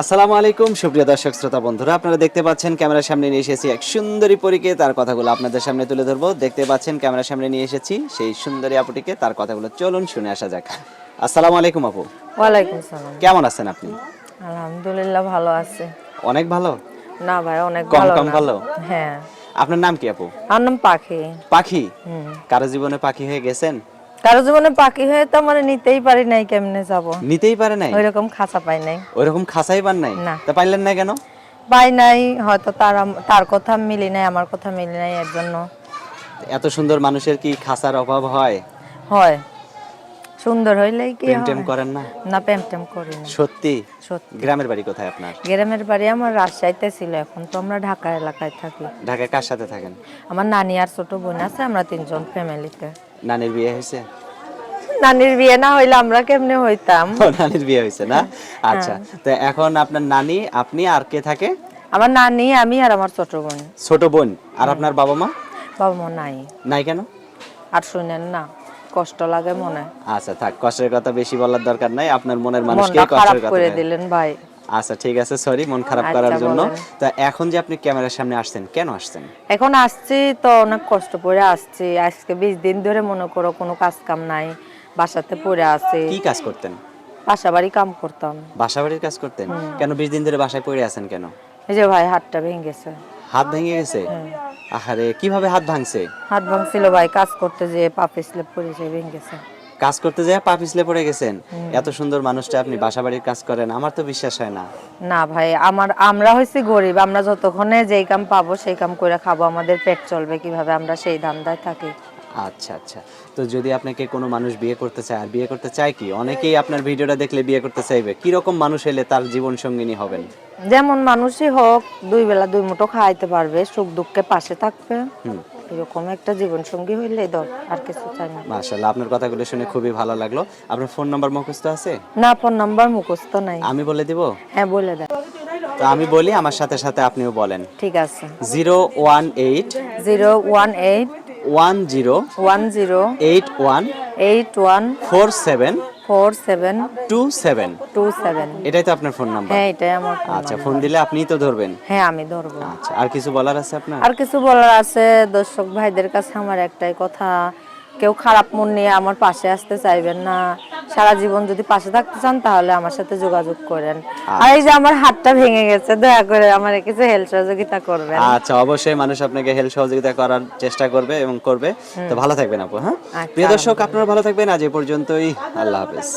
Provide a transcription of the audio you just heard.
আসসালামু আলাইকুম সুপ্রিয় দর্শক শ্রোতা বন্ধুরা। আপনারা দেখতে পাচ্ছেন ক্যামেরার সামনে নিয়ে এসেছি এক সুন্দরী পরীকে। তার কথাগুলো আপনাদের সামনে তুলে ধরবো। দেখতে পাচ্ছেন ক্যামেরার সামনে নিয়ে এসেছি সেই সুন্দরী আপুটিকে। তার কথাগুলো চলুন শুনে আসা যাক। আসসালামু আলাইকুম আপু। ওয়ালাইকুম সালাম। কেমন আছেন আপনি? আলহামদুলিল্লাহ ভালো আছে। অনেক ভালো? না ভাই অনেক ভালো কম না। ভালো? হ্যাঁ। আপনার নাম কি আপু? আমার নাম পাখি। পাখি। কারও জীবনে পাখি হয়ে গেছেন? কারও জীবনে পাখি হয়ে তো মানে নিতেই পারি নাই কেমনে যাব? নিতেই পারে নাই? ওই রকম খাঁচা পাই নাই। ওইরকম খাসাই পান নাই? না। তা পাইলেন না কেন? পাই নাই হয়তো তার তার কথা মিলি নাই আমার কথা মিলি নাই এর জন্য। এত সুন্দর মানুষের কি খাসার অভাব হয়? হয়। সুন্দর হইলেই কি প্রেম করেন না? না প্রেম টেম করি না। সত্যি? সত্যি। গ্রামের বাড়ি কোথায় আপনার? গ্রামের বাড়ি আমার রাজশাহীতে ছিল এখন তো আমরা ঢাকা এলাকায় থাকি। ঢাকায় কার সাথে থাকেন? আমার নানি আর ছোট বোন আছে আমরা তিনজন ফ্যামিলিতে নানির বিয়ে হয়েছে? নানির বিয়ে না হইলে আমরা কেমনে হইতাম? নানির বিয়ে হয়েছে না? আচ্ছা তো এখন আপনার নানি আপনি আর কে থাকে? আমার নানি আমি আর আমার ছোট বোন। ছোট বোন। আর আপনার বাবা মা? বাবা মা নাই। নাই কেন? আর শুনেন না কষ্ট লাগে মনে। আচ্ছা থাক কষ্টের কথা বেশি বলার দরকার নাই। আপনার মনের মানুষকে কষ্টের কথা করে দিলেন ভাই। আচ্ছা ঠিক আছে সরি মন খারাপ আচ্ছা, করার জন্য। তো এখন যে আপনি ক্যামেরার সামনে আসছেন কেন আসছেন? এখন আসছি তো অনেক কষ্ট করে আসছি। আজকে বিশ দিন ধরে মনে করো কোনো কাজ কাম নাই বাসাতে পড়ে আছি। কি কাজ করতেন? বাসা বাড়ি কাম করতাম। বাসা বাড়ির কাজ করতেন? কেন বিশ দিন ধরে বাসায় পড়ে আছেন কেন? এই যে ভাই হাতটা ভেঙে গেছে। হাত ভেঙে গেছে? আহারে কীভাবে হাত ভাঙছে? হাত ভাঙছিল ভাই কাজ করতে যে পা পিছলে পড়েছে ভেঙে গেছে। কাজ করতে যায় পা পিছলে পড়ে গেছেন। এত সুন্দর মানুষটা আপনি বাসা বাড়ির কাজ করেন আমার তো বিশ্বাস হয় না। না ভাই আমার আমরা হয়েছি গরিব আমরা যতক্ষণে যেই কাম পাবো সেই কাম করে খাব আমাদের পেট চলবে কীভাবে আমরা সেই ধান্দায় থাকি। আচ্ছা আচ্ছা। তো যদি আপনাকে কোনো মানুষ বিয়ে করতে চায় আর বিয়ে করতে চায় কি? অনেকেই আপনার ভিডিওটা দেখলে বিয়ে করতে চাইবে। কি রকম মানুষ এলে তার জীবন সঙ্গিনী হবেন? যেমন মানুষই হোক দুই বেলা দুই মুঠো খাইতে পারবে সুখ দুঃখে পাশে থাকবে। এরকম একটা জীবন সঙ্গী হইলে দর আর কিছু চাই না। মাশাআল্লাহ আপনার কথাগুলো শুনে খুবই ভালো লাগল। আপনার ফোন নাম্বার মুখস্থ আছে? না ফোন নাম্বার মুখস্থ নাই। আমি বলে দিব? হ্যাঁ বলে দেয় তো আমি বলি আমার সাথে সাথে আপনিও বলেন। ঠিক আছে। Zero one eight zero one eight one zero one zero eight one eight one four seven four seven two seven two seven এটাই তো আপনার ফোন নাম্বার হ্যাঁ এটাই আমার আচ্ছা ফোন দিলে আপনিই তো ধরবেন। হ্যাঁ আমি ধরবো। আচ্ছা আর কিছু বলার আছে আপনার? আর কিছু বলার আছে দর্শক ভাইদের কাছে আমার একটাই কথা কেউ খারাপ মন নিয়ে আমার পাশে আসতে চাইবেন না। সারা জীবন যদি পাশে থাকতে চান তাহলে আমার সাথে যোগাযোগ করেন। আর এই যে আমার হাতটা ভেঙে গেছে দয়া করে আমার কিছু হেল্প সহযোগিতা করবেন। আচ্ছা অবশ্যই মানুষ আপনাকে হেল্প সহযোগিতা করার চেষ্টা করবে এবং করবে। তো ভালো থাকবেন আপু হ্যাঁ? আচ্ছা, প্রিয় দর্শক আপনারা ভালো থাকবেন। আজ এ পর্যন্তই। আল্লাহ হাফেজ।